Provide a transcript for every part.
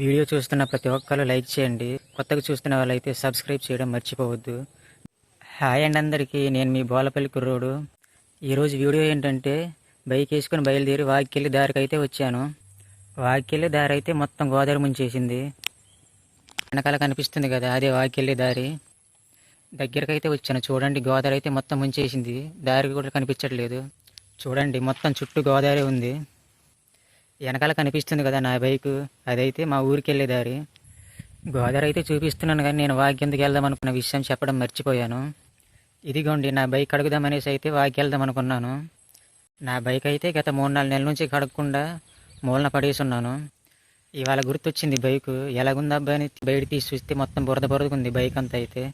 Video చూస్తున్న ప్రతి ఒక్కరు లైక్ చేయండి. కొత్తగా చూస్తున్న వాళ్ళైతే సబ్స్క్రైబ్ చేయడం మర్చిపోవద్దు. హాయ్ అండ్ అందరికీ నేను మీ బోలపల్లి కుర్రోడు. ఈరోజు వీడియో ఏంటంటే బైక్ వేసుకుని బయలుదేరి వాకికెళ్ళి దారికి అయితే వచ్చాను. వాకికెళ్ళి దారి అయితే మొత్తం గోదావరి ముంచేసింది. వెనకాల కనిపిస్తుంది కదా అదే వాకికెళ్ళి దారి. దగ్గరకు అయితే వచ్చాను. చూడండి గోదావరి అయితే మొత్తం ముంచేసింది. దారి కూడా కనిపించట్లేదు. చూడండి మొత్తం చుట్టూ గోదావరి ఉంది. వెనకాల కనిపిస్తుంది కదా నా బైక్. అదైతే మా ఊరికి వెళ్ళే దారి. గోదావరి అయితే చూపిస్తున్నాను కానీ నేను వాకి వెళ్దాం అనుకున్న విషయం చెప్పడం మర్చిపోయాను. ఇదిగోండి నా బైక్ కడుగుదామనేసి అయితే వాకి వెళ్దాం అనుకున్నాను. నా బైక్ అయితే గత మూడు నాలుగు నెలల నుంచి కడగకుండా మూలన పడేసి ఉన్నాను ఇవాళ గుర్తొచ్చింది బైక్. ఎలాగుంది అబ్బాయి బయట తీసి చూస్తే మొత్తం బురద బురదకుంది బైక్ అంతా అయితే.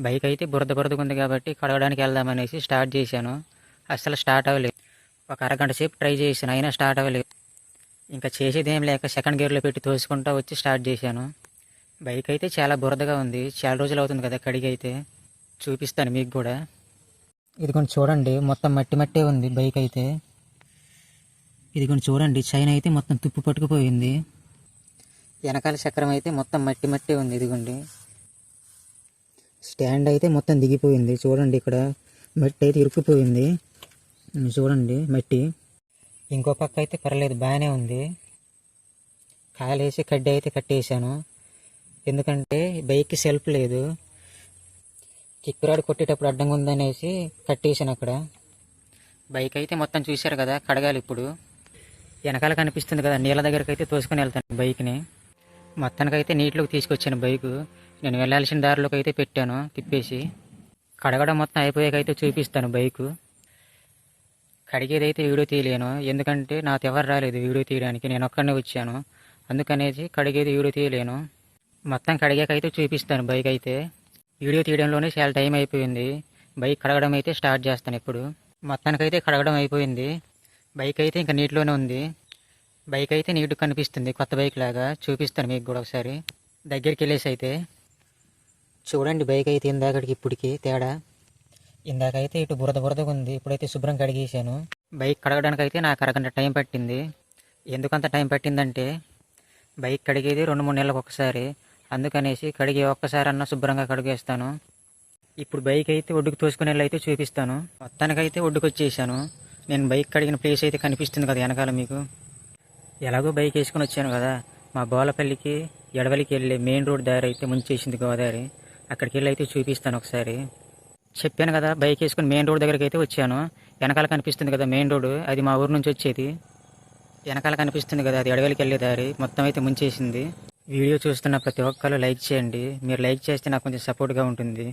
బైక్ అయితే బురద బురదకుంది కాబట్టి కడగడానికి వెళ్దామనేసి స్టార్ట్ చేశాను. అసలు స్టార్ట్ అవ్వలేదు. ఒక అరగంట సేపు ట్రై చేశాను అయినా స్టార్ట్ అవ్వలేదు. ఇంకా చేసేది ఏం లేక సెకండ్ గేర్లో పెట్టి తోసుకుంటా వచ్చి స్టార్ట్ చేశాను. బైక్ అయితే చాలా బురదగా ఉంది. చాలా రోజులు అవుతుంది కదా కడిగి అయితే. చూపిస్తాను మీకు కూడా. ఇది కొంచెం చూడండి మొత్తం మట్టి మట్టే ఉంది బైక్ అయితే. ఇది కొంచెం చూడండి చైన్ అయితే మొత్తం తుప్పు పట్టుకుపోయింది. వెనకాల చక్రం అయితే మొత్తం మట్టి మట్టే ఉంది ఇదిగోండి. స్టాండ్ అయితే మొత్తం దిగిపోయింది. చూడండి ఇక్కడ మట్టి అయితే ఇరుక్కుపోయింది. చూడండి మట్టి. ఇంకో పక్క అయితే పర్లేదు బాగానే ఉంది. కాయలేసి కడ్డీ అయితే కట్టేశాను. ఎందుకంటే బైక్కి సెల్ఫ్ లేదు. కిక్కురాడు కొట్టేటప్పుడు అడ్డంగా ఉందనేసి కట్టేశాను అక్కడ. బైక్ అయితే మొత్తం చూశారు కదా కడగాలి ఇప్పుడు. వెనకాల కనిపిస్తుంది కదా నీళ్ళ దగ్గరికి అయితే తోసుకొని వెళ్తాను బైక్ని. మొత్తానికైతే నీటిలోకి తీసుకొచ్చాను బైకు. నేను వెళ్ళాల్సిన దారిలోకి అయితే పెట్టాను తిప్పేసి. కడగడం మొత్తం అయిపోయాక అయితే చూపిస్తాను బైకు. కడిగేదైతే వీడియో తీయలేను. ఎందుకంటే నాతో ఎవరు రాలేదు వీడియో తీయడానికి. నేను ఒక్కడనే వచ్చాను. అందుకనేసి కడిగేది వీడియో తీయలేను. మొత్తం కడిగాకైతే చూపిస్తాను బైక్ అయితే. వీడియో తీయడంలోనే చాలా టైం అయిపోయింది. బైక్ కడగడం అయితే స్టార్ట్ చేస్తాను ఇప్పుడు. మొత్తానికైతే కడగడం అయిపోయింది. బైక్ అయితే ఇంకా నీటిలోనే ఉంది. బైక్ అయితే నీటు కనిపిస్తుంది. కొత్త బైక్ లాగా చూపిస్తాను మీకు కూడా ఒకసారి. దగ్గరికి వెళ్ళేసి అయితే. చూడండి బైక్ అయితే ఇందాకడికి ఇప్పటికి తేడా. ఇందాకైతే ఇటు బురద బురదగా ఉంది ఇప్పుడైతే శుభ్రం కడిగేసాను బైక్ కడగడానికి అయితే నాకు అరగంట టైం పట్టింది. ఎందుకంత టైం పట్టిందంటే బైక్ కడిగేది రెండు మూడు నెలలకు ఒకసారి. అందుకనేసి కడిగి ఒక్కసారి అన్న శుభ్రంగా కడిగేస్తాను. ఇప్పుడు బైక్ అయితే ఒడ్డుకు తోసుకునే అయితే చూపిస్తాను. మొత్తానికైతే ఒడ్డుకు వచ్చేసాను. నేను బైక్ కడిగిన ప్లేస్ అయితే కనిపిస్తుంది కదా వెనకాల మీకు. ఎలాగో బైక్ వేసుకుని వచ్చాను కదా. మా బోలపల్లికి ఎడవలికి వెళ్ళే మెయిన్ రోడ్ దారి అయితే ముంచేసింది గోదావరి. అక్కడికి వెళ్ళి అయితే చూపిస్తాను ఒకసారి. చెప్పాను కదా బైక్ వేసుకుని మెయిన్ రోడ్ దగ్గరికి అయితే వచ్చాను. వెనకాల కనిపిస్తుంది కదా మెయిన్ రోడ్ అది మా ఊరు నుంచి వచ్చేది. వెనకాల కనిపిస్తుంది కదా అది అడవికి వెళ్ళే దారి మొత్తం అయితే ముంచేసింది. వీడియో చూస్తున్న ప్రతి ఒక్కరు లైక్ చేయండి. మీరు లైక్ చేస్తే నాకు కొంచెం సపోర్ట్గా ఉంటుంది.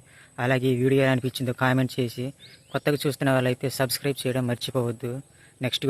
అలాగే ఈ వీడియో ఎలా అనిపించిందో కామెంట్ చేసి కొత్తగా చూస్తున్న వాళ్ళైతే సబ్స్క్రైబ్ చేయడం మర్చిపోవద్దు. నెక్స్ట్